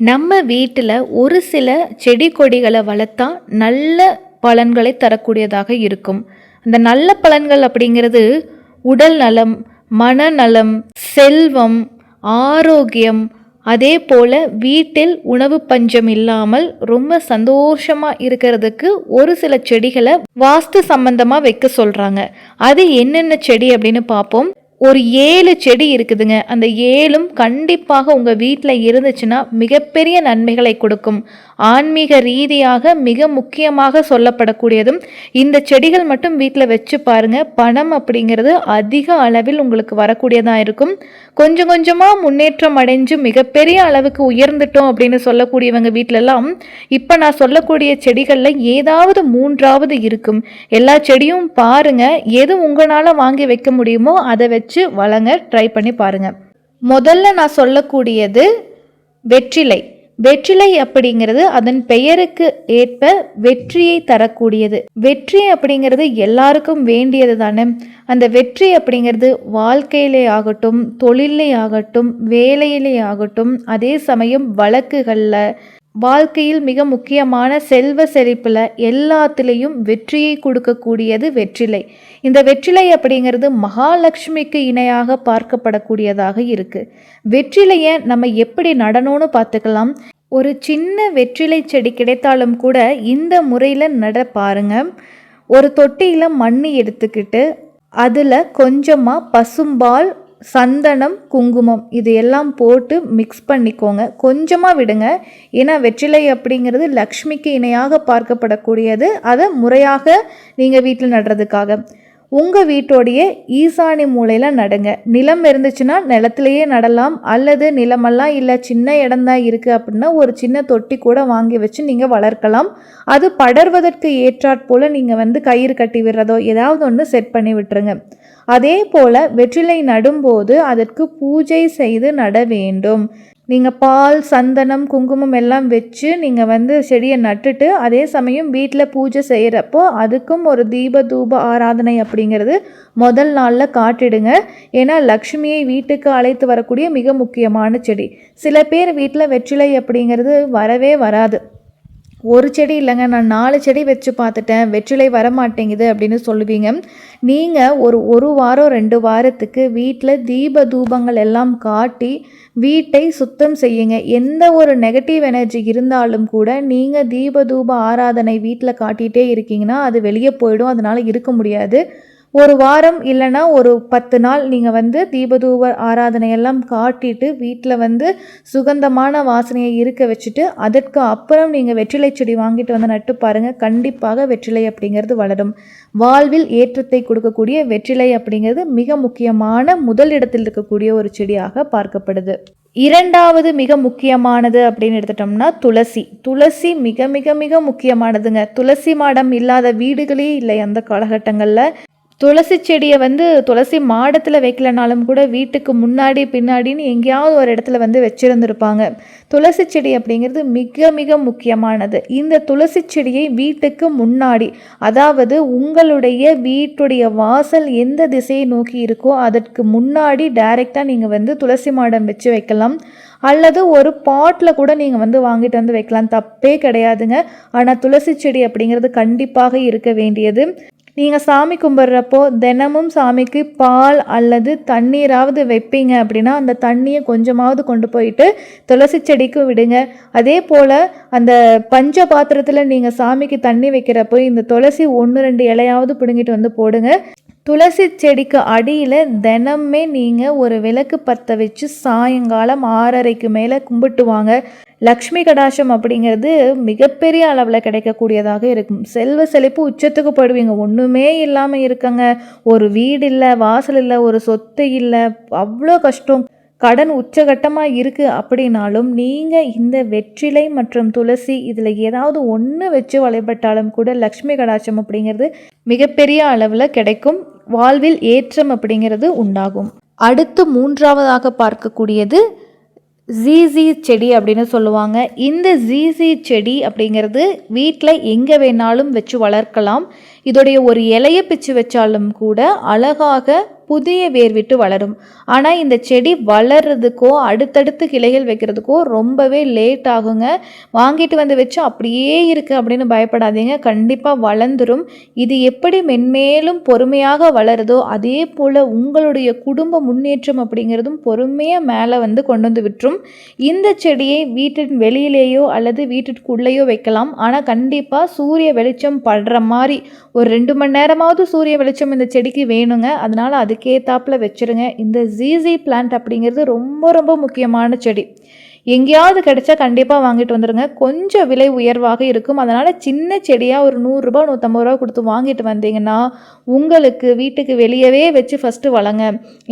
நம்ம வீட்டில் ஒரு சில செடி கொடிகளை வளர்த்தா நல்ல பலன்களை தரக்கூடியதாக இருக்கும். அந்த நல்ல பலன்கள் அப்படிங்கிறது உடல் நலம் மனநலம் செல்வம் ஆரோக்கியம் அதே போல் வீட்டில் உணவு பஞ்சம் இல்லாமல் ரொம்ப சந்தோஷமாக இருக்கிறதுக்கு ஒரு சில செடிகளை வாஸ்து சம்பந்தமாக வைக்க சொல்கிறாங்க அது என்னென்ன செடி அப்படின்னு பார்ப்போம். ஒரு ஏழு செடி இருக்குதுங்க. அந்த ஏழும் கண்டிப்பாக உங்கள் வீட்டில் இருந்துச்சுன்னா மிகப்பெரிய நன்மைகளை கொடுக்கும். ஆன்மீக ரீதியாக மிக முக்கியமாக சொல்லப்படக்கூடியதும் இந்த செடிகள் மட்டும் வீட்டில் வச்சு பாருங்க. பணம் அப்படிங்கிறது அதிக அளவில் உங்களுக்கு வரக்கூடியதாக இருக்கும். கொஞ்சம் கொஞ்சமாக முன்னேற்றம் அடைஞ்சு மிகப்பெரிய அளவுக்கு உயர்ந்துட்டோம் அப்படின்னு சொல்லக்கூடியவங்க வீட்டிலலாம் இப்போ நான் சொல்லக்கூடிய செடிகளில் ஏதாவது மூன்றாவது இருக்கும். எல்லா செடியும் பாருங்க. எது உங்களால் வாங்கி வைக்க முடியுமோ அதை வச்சு வழங்க ட்ரை பண்ணி பாருங்க. முதல்ல நான் சொல்லக்கூடியது வெற்றிலை. வெற்றிலை அப்படிங்கிறது அதன் பெயருக்கு ஏற்ப வெற்றியை தரக்கூடியது. வெற்றி அப்படிங்கிறது எல்லாருக்கும் வேண்டியது தானே. அந்த வெற்றி அப்படிங்கிறது வாழ்க்கையிலே ஆகட்டும் தொழிலே ஆகட்டும் வேலையிலே ஆகட்டும் அதே சமயம் வழக்குகளில் வாழ்க்கையில் மிக முக்கியமான செல்வ செழிப்பில் எல்லாத்துலேயும் வெற்றியை கொடுக்கக்கூடியது வெற்றிலை. இந்த வெற்றிலை அப்படிங்கிறது மகாலட்சுமிக்கு இணையாக பார்க்கப்படக்கூடியதாக இருக்குது வெற்றிலையை நம்ம எப்படி நடணும்னு பார்த்துக்கலாம். ஒரு சின்ன வெற்றிலை செடி கிடைத்தாலும் கூட இந்த முறையில் நட பாருங்க. ஒரு தொட்டியில் மண் எடுத்துக்கிட்டு அதில் கொஞ்சமாக பசும்பால் சந்தனம் குங்குமம் இது எல்லாம் போட்டு மிக்ஸ் பண்ணிக்கோங்க. கொஞ்சமாக விடுங்க. ஏன்னா வெற்றிலை அப்படிங்கிறது லக்ஷ்மிக்கு இணையாக பார்க்கப்படக்கூடியது. அதை முறையாக நீங்கள் வீட்டில் நடுறதுக்காக. உங்கள் வீட்டோடைய ஈசானி மூலையில் நடுங்க. நிலம் இருந்துச்சுன்னா நிலத்திலேயே நடலாம். அல்லது நிலமெல்லாம் இல்லை சின்ன இடம்தான் இருக்குது அப்படின்னா ஒரு சின்ன தொட்டி கூட வாங்கி வச்சு நீங்கள் வளர்க்கலாம். அது படர்வதற்கு ஏற்றாற்போல் நீங்கள் வந்து கயிறு கட்டி விடுறதோ ஏதாவது ஒன்று செட் பண்ணி விட்டுருங்க. அதே போல் வெற்றிலை நடும்போது அதற்கு பூஜை செய்து நட வேண்டும். நீங்கள் பால் சந்தனம் குங்குமம் எல்லாம் வச்சு நீங்கள் வந்து செடியை நட்டுட்டு அதே சமயம் வீட்டில் பூஜை செய்கிறப்போ அதுக்கும் ஒரு தீப தூப ஆராதனை அப்படிங்கிறது முதல் நாளில் காட்டிடுங்க. ஏன்னா லக்ஷ்மியை வீட்டுக்கு அழைத்து வரக்கூடிய மிக முக்கியமான செடி. சில பேர் வீட்டில் வெற்றிலை அப்படிங்கிறது வரவே வராது. ஒரு செடி இல்லைங்க நான் நாலு செடி வச்சு பார்த்துட்டேன். வெற்றிலை வரமாட்டேங்குது அப்படின்னு சொல்லுவீங்க. நீங்கள் ஒரு ஒரு வாரம் ரெண்டு வாரத்துக்கு வீட்டில் தீப தூபங்கள் எல்லாம் காட்டி வீட்டை சுத்தம் செய்யுங்க. எந்த ஒரு நெகட்டிவ் எனர்ஜி இருந்தாலும் கூட நீங்கள் தீப தூப ஆராதனை வீட்டில் காட்டிகிட்டே இருக்கீங்கன்னா அது வெளியே போயிடும். அதனால் இருக்க முடியாது. ஒரு வாரம் இல்லைன்னா ஒரு பத்து நாள் நீங்கள் வந்து தீபதூப ஆராதனையெல்லாம் காட்டிட்டு வீட்டில் வந்து சுகந்தமான வாசனையை இருக்க வச்சுட்டு அதற்கு அப்புறம் நீங்கள் வெற்றிலை செடி வாங்கிட்டு வந்து நட்டு பாருங்கள் கண்டிப்பாக வெற்றிலை அப்படிங்கிறது வளரும். வாழ்வில் ஏற்றத்தை கொடுக்கக்கூடிய வெற்றிலை அப்படிங்கிறது மிக முக்கியமான முதல் இடத்தில் இருக்கக்கூடிய ஒரு செடியாக பார்க்கப்படுது. இரண்டாவது மிக முக்கியமானது அப்படின்னு எடுத்துட்டோம்னா துளசி. துளசி மிக மிக மிக முக்கியமானதுங்க. துளசி மாடம் இல்லாத வீடுகளே இல்லை அந்த காலகட்டங்களில். துளசி செடியை வந்து துளசி மாடத்தில் வைக்கலனாலும் கூட வீட்டுக்கு முன்னாடி பின்னாடின்னு எங்கேயாவது ஒரு இடத்துல வந்து வச்சுருந்துருப்பாங்க. துளசி செடி அப்படிங்கிறது மிக மிக முக்கியமானது. இந்த துளசி செடியை வீட்டுக்கு முன்னாடி அதாவது உங்களுடைய வீட்டுடைய வாசல் எந்த திசையை நோக்கி இருக்கோ அதற்கு முன்னாடி டைரெக்டாக நீங்கள் வந்து துளசி மாடம் வச்சு வைக்கலாம். அல்லது ஒரு பாட்டில் கூட நீங்கள் வந்து வாங்கிட்டு வந்து வைக்கலாம். தப்பே கிடையாதுங்க. ஆனால் துளசி செடி அப்படிங்கிறது கண்டிப்பாக இருக்க வேண்டியது. நீங்கள் சாமி கும்பிட்றப்போ தினமும் சாமிக்கு பால் அல்லது தண்ணீராவது வைப்பீங்க அப்படின்னா அந்த தண்ணியை கொஞ்சமாவது கொண்டு போயிட்டு துளசி செடிக்கு விடுங்க. அதே போல் அந்த பஞ்ச பாத்திரத்தில் நீங்கள் சாமிக்கு தண்ணி வைக்கிறப்போ இந்த துளசி ஒன்று ரெண்டு இலையாவது பிடுங்கிட்டு வந்து போடுங்க. துளசி செடிக்கு அடியில் தினமே நீங்கள் ஒரு விளக்கு பற்ற வச்சு சாயங்காலம் ஆறரைக்கு மேலே கும்பிட்டு வாங்க லக்ஷ்மி கடாசம் அப்படிங்கிறது மிகப்பெரிய அளவில் கிடைக்கக்கூடியதாக இருக்கும். செல்வ செழிப்பு உச்சத்துக்கு போயிடுவீங்க. ஒன்றுமே இல்லாமல் இருக்கங்க. ஒரு வீடு இல்லை வாசல் இல்லை ஒரு சொத்து இல்லை. அவ்வளோ கஷ்டம். கடன் உச்சகட்டமாக இருக்குது அப்படின்னாலும் நீங்கள் இந்த வெற்றிலை மற்றும் துளசி இதில் ஏதாவது ஒன்று வச்சு வழிபட்டாலும் கூட லக்ஷ்மி கடாட்சம் அப்படிங்கிறது மிகப்பெரிய அளவில் கிடைக்கும். வாழ்வில் ஏற்றம் அப்படிங்கிறது உண்டாகும். அடுத்து மூன்றாவதாக பார்க்கக்கூடியது ஜிசி செடி அப்படின்னு சொல்லுவாங்க. இந்த ஜிசி செடி அப்படிங்கிறது வீட்டில் எங்கே வேணாலும் வச்சு வளர்க்கலாம். இதோடைய ஒரு இலையை பிச்சு வச்சாலும் கூட அழகாக புதிய வேர் விட்டு வளரும். ஆனால் இந்த செடி வளர்றதுக்கோ அடுத்தடுத்து கிளைகள் வைக்கிறதுக்கோ ரொம்பவே லேட் ஆகுங்க. வாங்கிட்டு வந்து வச்சு அப்படியே இருக்குது அப்படின்னு பயப்படாதீங்க. கண்டிப்பாக வளர்ந்துடும் இது எப்படி மென்மேலும் பொறுமையாக வளருதோ அதே போல் உங்களுடைய குடும்ப முன்னேற்றம் அப்படிங்கிறதும் பொறுமையாக மேலே வந்து கொண்டு வந்து விட்டுரும். இந்த செடியை வீட்டின் வெளியிலேயோ அல்லது வீட்டிற்குள்ளேயோ வைக்கலாம். ஆனால் கண்டிப்பாக சூரிய வெளிச்சம் படுற மாதிரி ஒரு ரெண்டு மணி நேரமாவது சூரிய வெளிச்சம் இந்த செடிக்கு வேணுங்க. அதனால் அதுக்கேத்தாப்பில் வச்சுருங்க. இந்த ஜிசி பிளான்ட் அப்படிங்கிறது ரொம்ப ரொம்ப முக்கியமான செடி. எங்கேயாவது கிடைச்சா கண்டிப்பாக வாங்கிட்டு வந்துடுங்க கொஞ்சம் விலை உயர்வாக இருக்கும். அதனால் சின்ன செடியாக ஒரு நூறுரூபா நூற்றம்பது ரூபா கொடுத்து வாங்கிட்டு வந்தீங்கன்னா உங்களுக்கு வீட்டுக்கு வெளியவே வச்சு ஃபஸ்ட்டு வளங்க.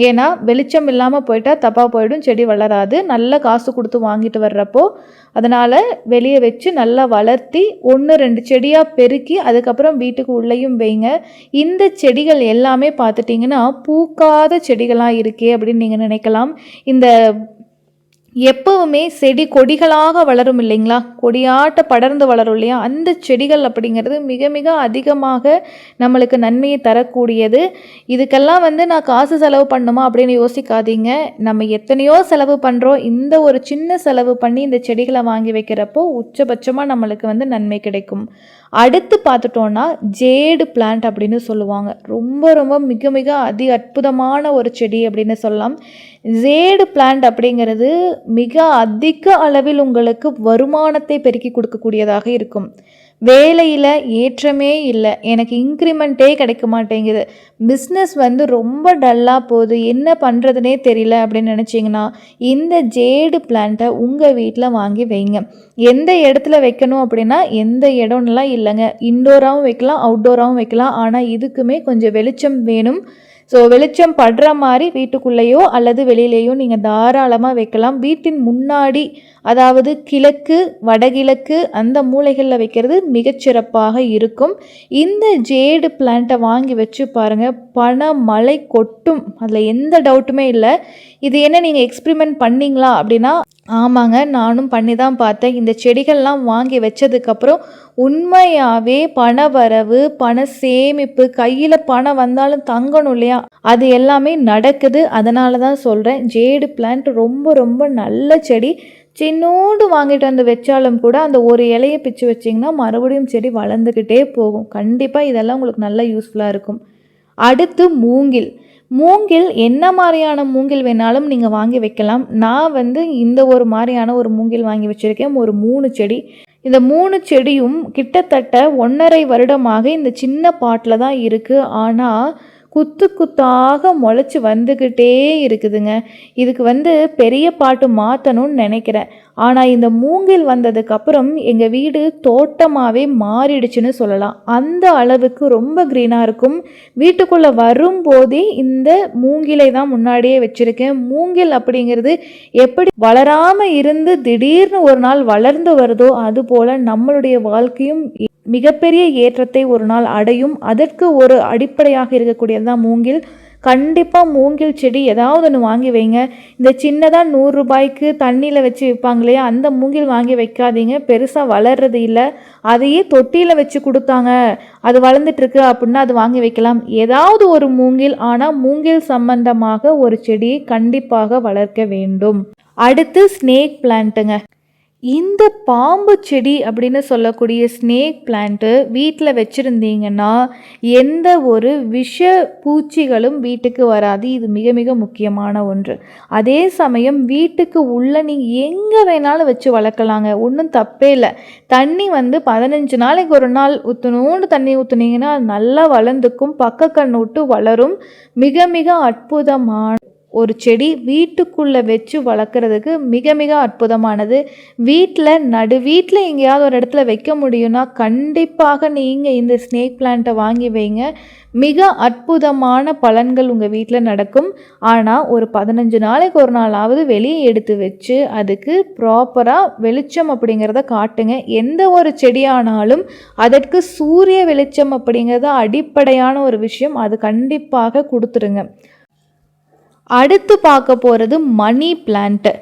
ஏன்னா வெளிச்சம் இல்லாமல் போயிட்டால் தப்பாக போயிடும் செடி வளராது. நல்ல காசு கொடுத்து வாங்கிட்டு வர்றப்போ அதனால் வெளியே வச்சு நல்லா வளர்த்தி ஒன்று ரெண்டு செடியாக பெருக்கி அதுக்கப்புறம் வீட்டுக்கு உள்ளேயும் வைங்க. இந்த செடிகள் எல்லாமே பார்த்துட்டிங்கன்னா பூக்காத செடிகளாக இருக்கே அப்படின்னு நீங்கள் நினைக்கலாம். இந்த எப்பவுமே செடி கொடிகளாக வளரும் இல்லைங்களா? கொடியாட்ட படர்ந்து வளரும் இல்லையா? அந்த செடிகள் அப்படிங்கிறது மிக மிக அதிகமாக நம்மளுக்கு நன்மையை தரக்கூடியது. இதுக்கெல்லாம் வந்து நான் காசு செலவு பண்ணுமா அப்படின்னு யோசிக்காதீங்க. நம்ம எத்தனையோ செலவு பண்ணுறோம் இந்த ஒரு சின்ன செலவு பண்ணி இந்த செடிகளை வாங்கி வைக்கிறப்போ உச்சபட்சமாக நம்மளுக்கு வந்து நன்மை கிடைக்கும். அடுத்து பார்த்துட்டோன்னா ஜேடு பிளான்ட் அப்படின்னு சொல்லுவாங்க. ரொம்ப ரொம்ப மிக மிக அதி அற்புதமான ஒரு செடி அப்படின்னு சொல்லலாம். ஜேடு பிளான்ட் அப்படிங்கிறது மிக அதிக அளவில் உங்களுக்கு வருமானத்தை பெருக்கி கொடுக்கக்கூடியதாக இருக்கும். வேலையில் ஏற்றமே இல்லை. எனக்கு இன்க்ரிமெண்ட்டே கிடைக்க மாட்டேங்குது. பிஸ்னஸ் வந்து ரொம்ப டல்லாக போகுது. என்ன பண்ணுறதுனே தெரியல அப்படின்னு நினச்சிங்கன்னா இந்த ஜேடு பிளான்ட்டை உங்கள் வீட்டில் வாங்கி வைங்க. எந்த இடத்துல வைக்கணும் அப்படின்னா எந்த இடம்லாம் இல்லைங்க. இன்டோராகவும் வைக்கலாம் அவுட்டோராகவும் வைக்கலாம். ஆனால் இதுக்குமே கொஞ்சம் வெளிச்சம் வேணும். ஸோ வெளிச்சம் படுற மாதிரி வீட்டுக்குள்ளேயோ அல்லது வெளியிலேயோ நீங்கள் தாராளமாக வைக்கலாம். வீட்டின் முன்னாடி அதாவது கிழக்கு வடகிழக்கு அந்த மூலைகளில் வைக்கிறது மிகச்சிறப்பாக இருக்கும். இந்த ஜேடு பிளான்ட்டை வாங்கி வச்சு பாருங்கள் பண மழை கொட்டும். அதில் எந்த டவுட்டுமே இல்லை. இது என்ன நீங்கள் எக்ஸ்பிரிமெண்ட் பண்ணிங்களா அப்படின்னா ஆமாங்க நானும் பண்ணி தான் பார்த்தேன். இந்த செடிகள்லாம் வாங்கி வச்சதுக்கப்புறம் உண்மையாகவே பண வரவு பண சேமிப்பு கையில் பணம் வந்தாலும் தங்கணும் இல்லையா? அது எல்லாமே நடக்குது. அதனால தான் சொல்கிறேன் ஜேடு பிளான்ட் ரொம்ப ரொம்ப நல்ல செடி. சின்னோண்டு வாங்கிட்டு வந்து வச்சாலும் கூட அந்த ஒரு இலையை பிச்சு வச்சிங்கன்னா மறுபடியும் செடி வளர்ந்துக்கிட்டே போகும். கண்டிப்பாக இதெல்லாம் உங்களுக்கு நல்லா யூஸ்ஃபுல்லாக இருக்கும். அடுத்து மூங்கில். மூங்கில் என்ன மாதிரியான மூங்கில் வேணாலும் நீங்கள் வாங்கி வைக்கலாம். நான் வந்து இந்த ஒரு மாதிரியான ஒரு மூங்கில் வாங்கி வச்சுருக்கேன். ஒரு மூணு செடி. இந்த மூணு செடியும் கிட்டத்தட்ட ஒன்றரை வருடமாக இந்த சின்ன பாட்டில் தான் இருக்குது ஆனால் குத்து குத்தாக முளைச்சி வந்துக்கிட்டே இருக்குதுங்க. இதுக்கு வந்து பெரிய பாட்டு மாற்றணும்னு நினைக்கிறேன். ஆனால் இந்த மூங்கில் வந்ததுக்கப்புறம் எங்கள் வீடு தோட்டமாகவே மாறிடுச்சுன்னு சொல்லலாம். அந்த அளவுக்கு ரொம்ப க்ரீனாக இருக்கும். வீட்டுக்குள்ளே வரும்போதே இந்த மூங்கிலை தான் முன்னாடியே வச்சுருக்கேன். மூங்கில் அப்படிங்கிறது எப்படி வளராமல் இருந்து திடீர்னு ஒரு நாள் வளர்ந்து வருதோ அதுபோல் நம்மளுடைய வாழ்க்கையும் மிகப்பெரிய ஏற்றத்தை ஒரு நாள் அடையும். அதற்கு ஒரு அடிப்படையாக இருக்கக்கூடியது தான் மூங்கில். கண்டிப்பாக மூங்கில் செடி ஏதாவது ஒன்று வாங்கி வைங்க. இந்த சின்னதாக நூறுரூபாய்க்கு தண்ணியில் வச்சு விற்பாங்க இல்லையா? அந்த மூங்கில் வாங்கி வைக்காதீங்க. பெருசாக வளர்றது இல்லை. அதையே தொட்டியில் வச்சு கொடுத்தாங்க. அது வளர்ந்துட்டுருக்கு அப்படின்னா அது வாங்கி வைக்கலாம். ஏதாவது ஒரு மூங்கில் ஆனால் மூங்கில் சம்பந்தமாக ஒரு செடியை கண்டிப்பாக வளர்க்க வேண்டும். அடுத்து ஸ்னேக் பிளான்ட்டுங்க இந்த பாம்பு செடி அப்படின்னு சொல்லக்கூடிய ஸ்னேக் பிளான்ட்டு வீட்டில் வச்சுருந்தீங்கன்னா எந்த ஒரு விஷ பூச்சிகளும் வீட்டுக்கு வராது. இது மிக மிக முக்கியமான ஒன்று. அதே சமயம் வீட்டுக்கு உள்ள நீங்கள் எங்கே வேணாலும் வச்சு வளர்க்கலாங்க. ஒன்றும் தப்பே இல்லை. தண்ணி வந்து பதினஞ்சு நாளைக்கு ஒரு நாள் ஊற்றணுன்னு தண்ணி ஊற்றுனீங்கன்னா நல்லா வளர்ந்துக்கும். பக்க கண்ணு விட்டு வளரும். மிக மிக அற்புதமான ஒரு செடி வீட்டுக்குள்ளே வச்சு வளர்க்குறதுக்கு மிக மிக அற்புதமானது. வீட்டில் நடு வீட்டில் எங்கேயாவது ஒரு இடத்துல வைக்க முடியும்னா கண்டிப்பாக நீங்கள் இந்த ஸ்னேக் பிளான்ட்டை வாங்கி வைங்க. மிக அற்புதமான பலன்கள் உங்கள் வீட்டில் நடக்கும். ஆனால் ஒரு பதினஞ்சு நாளைக்கு ஒரு நாளாவது வெளியே எடுத்து வச்சு அதுக்கு ப்ராப்பராக வெளிச்சம் அப்படிங்கிறத காட்டுங்க. எந்த ஒரு செடியானாலும் அதற்கு சூரிய வெளிச்சம் அப்படிங்கிறது அடிப்படையான ஒரு விஷயம். அது கண்டிப்பாக கொடுத்துருங்க. அடுத்து பார்க்க போகிறது மணி பிளான்ட்டு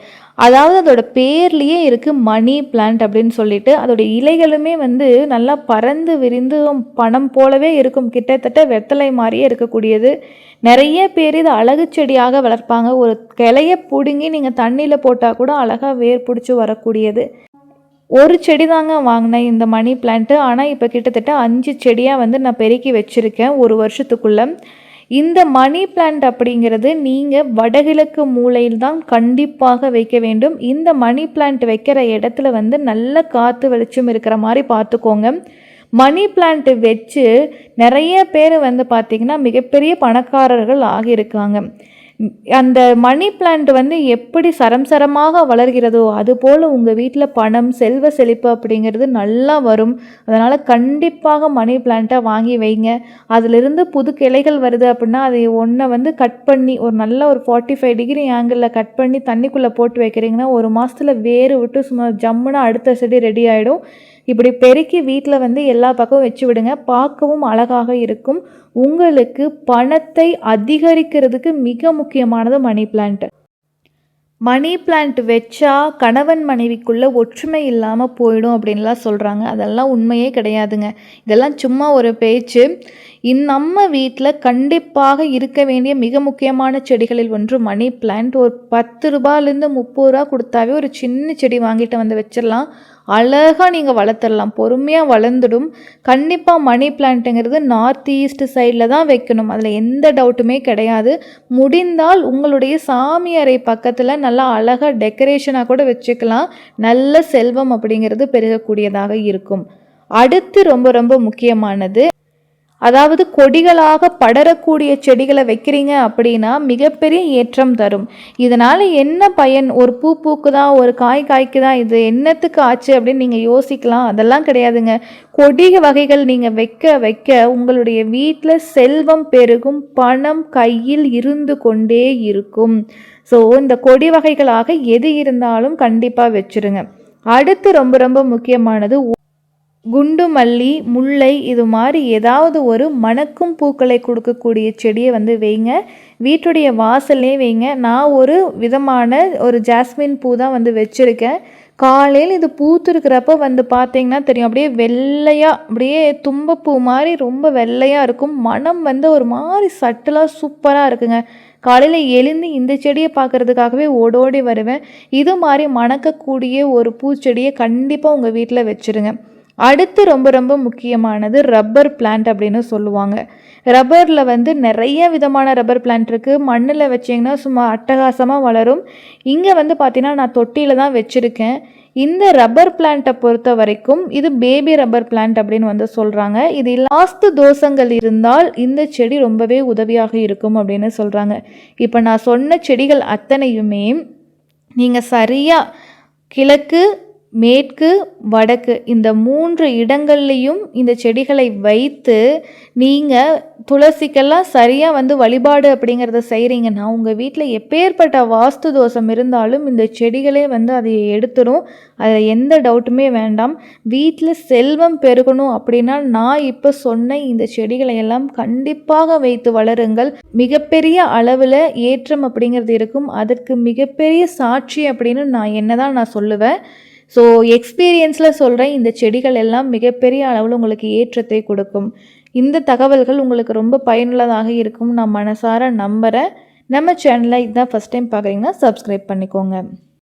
அதாவது அதோட பேர்லேயே இருக்குது மணி பிளான்ட் அப்படின்னு சொல்லிட்டு அதோட இலைகளுமே வந்து நல்லா பறந்து விரிந்து பணம் போலவே இருக்கும். கிட்டத்தட்ட வெத்தலை மாதிரியே இருக்கக்கூடியது. நிறைய பேர் இது அழகு செடியாக வளர்ப்பாங்க. ஒரு கிளைய பிடுங்கி நீங்கள் தண்ணியில் போட்டால் கூட அழகாக வேர் பிடிச்சி வரக்கூடியது. ஒரு செடி தாங்க வாங்கினேன் இந்த மணி பிளான்ட்டு ஆனால் இப்போ கிட்டத்தட்ட அஞ்சு செடியாக வந்து நான் பெருக்கி வச்சுருக்கேன் ஒரு வருஷத்துக்குள்ளே. இந்த மணி பிளான்ட் அப்படிங்கிறது நீங்கள் வடகிழக்கு மூலையில் தான் கண்டிப்பாக வைக்க வேண்டும். இந்த மணி பிளான்ட் வைக்கிற இடத்துல வந்து நல்ல காற்று வெளிச்சம் இருக்கிற மாதிரி பார்த்துக்கோங்க. மணி பிளான்ட் வச்சு நிறைய பேர் வந்து பார்த்திங்கன்னா மிகப்பெரிய பணக்காரர்கள் ஆகியிருக்காங்க. அந்த மணி பிளான்ட் வந்து எப்படி சரம் சரமாக வளர்கிறதோ அதுபோல் உங்கள் வீட்டில் பணம் செல்வ செழிப்பு அப்படிங்கிறது நல்லா வரும். அதனால் கண்டிப்பாக மணி பிளான்ட்டை வாங்கி வைங்க. அதிலிருந்து புது கிளைகள் வருது அப்படின்னா அதை ஒன்றை வந்து கட் பண்ணி ஒரு நல்ல ஒரு ஃபார்ட்டி ஃபைவ் டிகிரி ஆங்கிளில் கட் பண்ணி தண்ணிக்குள்ளே போட்டு வைக்கிறீங்கன்னா ஒரு மாதத்தில் வேறு விட்டு சும்மா ஜம்முன்னு அடுத்த செடி ரெடி ஆகிடும் இப்படி பெருக்கி வீட்டில் வந்து எல்லா பக்கமும் வச்சு விடுங்க. பார்க்கவும் அழகாக இருக்கும். உங்களுக்கு பணத்தை அதிகரிக்கிறதுக்கு மிக முக்கியமானது மணி பிளான்ட் மணி பிளான்ட் வச்சா கணவன் மனைவிக்குள்ளே ஒற்றுமை இல்லாமல் போயிடும் அப்படின்லாம் சொல்கிறாங்க அதெல்லாம் உண்மையே கிடையாதுங்க. இதெல்லாம் சும்மா ஒரு பேச்சு. இந் நம்ம வீட்டில் கண்டிப்பாக இருக்க வேண்டிய மிக முக்கியமான செடிகளில் ஒன்று மணி பிளான்ட் ஒரு பத்து ரூபாயிலேருந்து முப்பது ரூபா கொடுத்தாவே ஒரு சின்ன செடி வாங்கிட்டு வந்து வச்சிடலாம். அழகாக நீங்கள் வளர்த்துடலாம் பொறுமையாக வளர்ந்துடும். கண்டிப்பாக மணி பிளான்ட்டுங்கிறது நார்த் ஈஸ்ட் சைடில் தான் வைக்கணும். அதில் எந்த டவுட்டுமே கிடையாது. முடிந்தால் உங்களுடைய சாமி அறை பக்கத்தில் நல்லா அழகாக டெக்கரேஷனாக கூட வச்சுக்கலாம். நல்ல செல்வம் அப்படிங்கிறது பெருகக்கூடியதாக இருக்கும். அடுத்து ரொம்ப ரொம்ப முக்கியமானது அதாவது கொடிகளாக படரக்கூடிய செடிகளை வைக்கிறீங்க அப்படின்னா மிகப்பெரிய ஏற்றம் தரும். இதனால் என்ன பயன்? ஒரு பூ பூக்குதா? ஒரு காய் காய்க்குதா? இது என்னத்துக்கு ஆச்சு அப்படின்னு நீங்கள் யோசிக்கலாம். அதெல்லாம் கிடையாதுங்க. கொடி வகைகள் நீங்கள் வைக்க வைக்க உங்களுடைய வீட்டில் செல்வம் பெருகும் பணம் கையில் இருந்து கொண்டே இருக்கும். ஸோ இந்த கொடி வகைகளாக எது இருந்தாலும் கண்டிப்பாக வச்சுருங்க. அடுத்து ரொம்ப ரொம்ப முக்கியமானது குண்டு மல்லி முல்லை இது மாதிரி ஏதாவது ஒரு மணக்கும் பூக்களை கொடுக்கக்கூடிய செடியை வந்து வைங்க. வீட்டுடைய வாசல்லே வைங்க. நான் ஒரு விதமான ஒரு ஜாஸ்மின் பூ தான் வந்து வச்சுருக்கேன். காலையில் இது பூத்துருக்கிறப்ப வந்து பார்த்தீங்கன்னா தெரியும். அப்படியே வெள்ளையாக அப்படியே தும்பப்பூ மாதிரி ரொம்ப வெள்ளையாக இருக்கும். மனம் வந்து ஒரு மாதிரி சட்டலாக சூப்பராக இருக்குங்க. காலையில் எழுந்து இந்த செடியை பார்க்குறதுக்காகவே ஓடோடி வருவேன். இது மாதிரி மணக்கக்கூடிய ஒரு பூச்செடியை கண்டிப்பாக உங்கள் வீட்டில் வச்சுருங்க. அடுத்து ரொம்ப ரொம்ப முக்கியமானது ரப்பர் பிளான்ட் அப்படின்னு சொல்லுவாங்க. ரப்பரில் வந்து நிறைய விதமான ரப்பர் பிளான்ட் இருக்குது மண்ணில் வச்சிங்கன்னா சும்மா அட்டகாசமாக வளரும். இங்கே வந்து பார்த்தீங்கன்னா நான் தொட்டியில் தான் வச்சுருக்கேன். இந்த ரப்பர் பிளான்ட்டை பொறுத்த வரைக்கும் இது பேபி ரப்பர் பிளான்ட் அப்படின்னு வந்து சொல்கிறாங்க இது லாஸ்ட் தோஷங்கள் இருந்தால் இந்த செடி ரொம்பவே உதவியாக இருக்கும் அப்படின்னு சொல்கிறாங்க இப்போ நான் சொன்ன செடிகள் அத்தனையுமே நீங்கள் சரியாக கிழக்கு மேற்கு வடக்கு இந்த மூன்று இடங்கள்லையும் இந்த செடிகளை வைத்து நீங்கள் துளசிக்கெல்லாம் சரியாக வந்து வழிபாடு அப்படிங்கிறத செய்கிறீங்கன்னா உங்கள் வீட்டில் எப்பேற்பட்ட வாஸ்து தோஷம் இருந்தாலும் இந்த செடிகளே வந்து அதை எடுத்துடும் அதில் எந்த டவுட்டுமே வேண்டாம். வீட்டில் செல்வம் பெருகணும் அப்படின்னா நான் இப்போ சொன்ன இந்த செடிகளை எல்லாம் கண்டிப்பாக வைத்து வளருங்கள். மிகப்பெரிய அளவில் ஏற்றம் அப்படிங்கிறது இருக்கும். அதற்கு மிகப்பெரிய சாட்சி அப்படின்னு நான் என்ன தான் நான் சொல்லுவேன். ஸோ எக்ஸ்பீரியன்ஸில் சொல்கிறேன் இந்த செடிகள் எல்லாம் மிகப்பெரிய அளவில் உங்களுக்கு ஏற்றத்தை கொடுக்கும். இந்த தகவல்கள் உங்களுக்கு ரொம்ப பயனுள்ளதாக இருக்கும். நான் மனசார நம்புகிறேன் நம்ம சேனலை இதுதான் ஃபஸ்ட் டைம் பார்க்குறீங்கன்னா சப்ஸ்கிரைப் பண்ணிக்கோங்க.